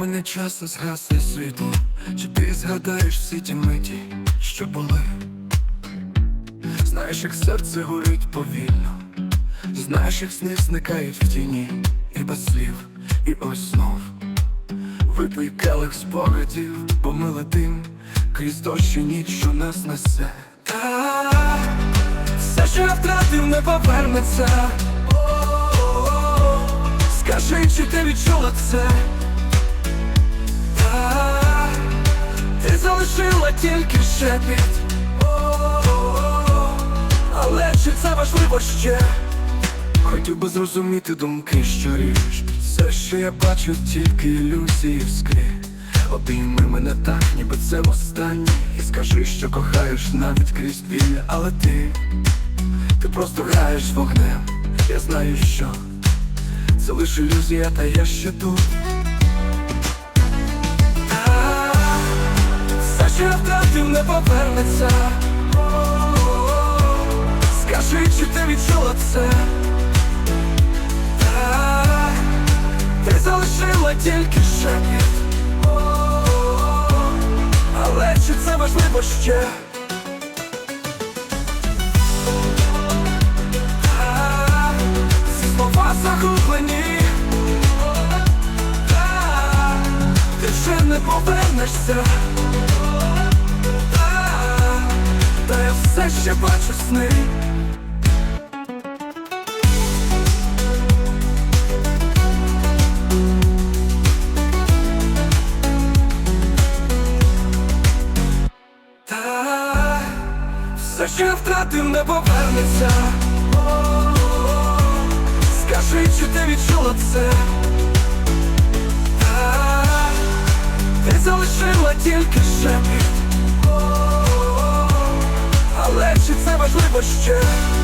Настане час, згасне світло, чи ти згадаєш всі ті миті, що були? Знаєш, як серце горить повільно, знаєш, як сни зникають в тіні, і без слів, і ось знов Випий келих спогадів, бо ми крізь дощ і ніч, що нас несе. Та все, що я втратив, не повернеться. Скажи, чи ти відчула це? Тільки шепіт. Але чи це важливо ще? Хотів би зрозуміти думки, що ріж Все, що я бачу, тільки ілюзії в склі. Обійми мене так, ніби це востаннє І скажи, що кохаєш навіть крізь біль. Але ти, ти просто граєш вогнем. Я знаю, що це лише ілюзія, та я ще тут не повернеться Скажи, чи ти відчула це? Так, Ти залишила тільки шепіт Але чи це важливо ще? Загублені Ти вже не повернешся Та я все ще бачу сни Та що втратив, не повернеться. Скажи, чи ти відчула це? Та ти залишила тільки шепіт. Важливо ще?